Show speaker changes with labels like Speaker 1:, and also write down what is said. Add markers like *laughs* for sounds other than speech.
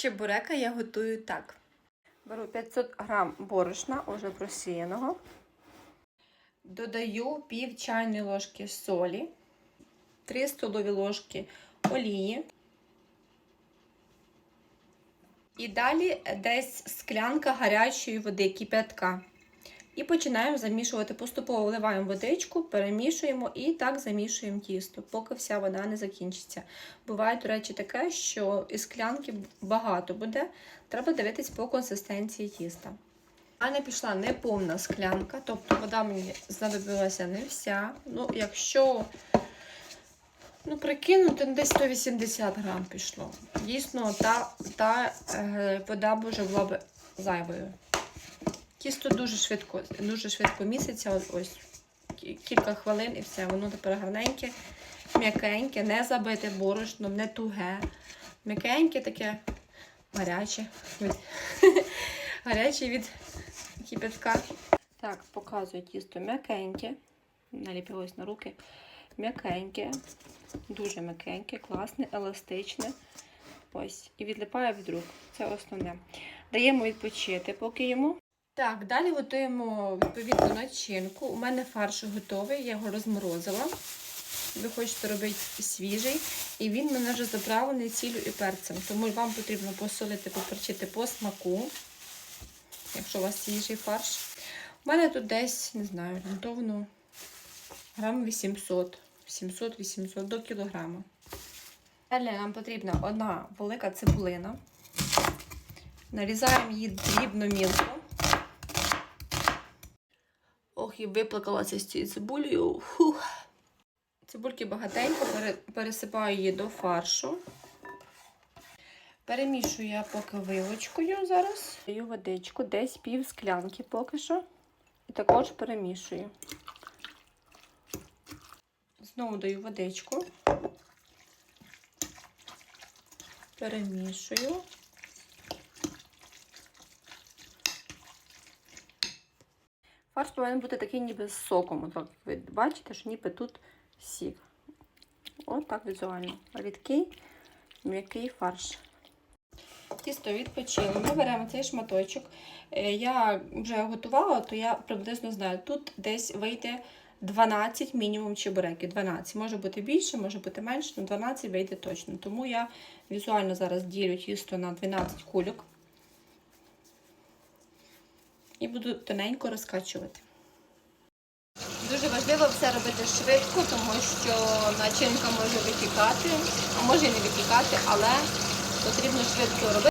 Speaker 1: Чебурека я готую так. Беру 500 грам борошна, уже просіяного. Додаю пів чайної ложки солі, 3 столові ложки олії. І далі десь склянка гарячої води, кип'ятка. І починаємо замішувати. Поступово вливаємо водичку, перемішуємо і так замішуємо тісто, поки вся вода не закінчиться. Буває, до речі, таке, що із склянки багато буде. Треба дивитись по консистенції тіста. У мене пішла неповна склянка, тобто вода мені знадобилася не вся. Ну, якщо ну, прикинути, ну, десь 180 грам пішло. Дійсно, та, та е, вода б вже була б зайвою. Тісто дуже швидко, дуже швидко місяця, ось, кілька хвилин і все. Воно тепер гарненьке, м'якеньке, не забите борошном, не туге. М'якеньке таке гаряче. *laughs* Гаряче від кипятка. Так, показую тісто м'якеньке. Наліпилось на руки. М'якеньке, дуже м'якеньке, класне, еластичне. Ось, і відлипає від рук. Це основне. Даємо відпочити, поки йому. Так, далі готуємо відповідну начинку. У мене фарш готовий, я його розморозила. Ви хочете робити свіжий, і він в мене вже заправлений ціллю і перцем. Тому вам потрібно посолити, поперчити по смаку, якщо у вас свіжий фарш. У мене тут десь, не знаю, орієнтовно грам 800, 700-800 до кілограма. Далі нам потрібна одна велика цибулина. Нарізаємо її дрібно мілко. Ох, і виплакалася з цією цибулею. Фух. Цибульки багатенько пересипаю її до фаршу. Перемішую я поки вилочкою зараз. Даю водичку, десь пів склянки поки що. І також перемішую. Знову даю водичку. Перемішую. Фарш повинен бути такий ніби з соком. От, ви бачите, що ніби тут сік. От так візуально. Рідкий, м'який фарш. Тісто відпочило. Ми беремо цей шматочок. Е, Я вже готувала, то я приблизно знаю, тут десь вийде 12 мінімум чебуреків. 12. Може бути більше, може бути менше, але 12 вийде точно. Тому я візуально зараз ділю тісто на 12 кульок і буду тоненько розкачувати. Дуже важливо все робити швидко, тому що начинка може витікати, а може і не витікати, але потрібно швидко робити.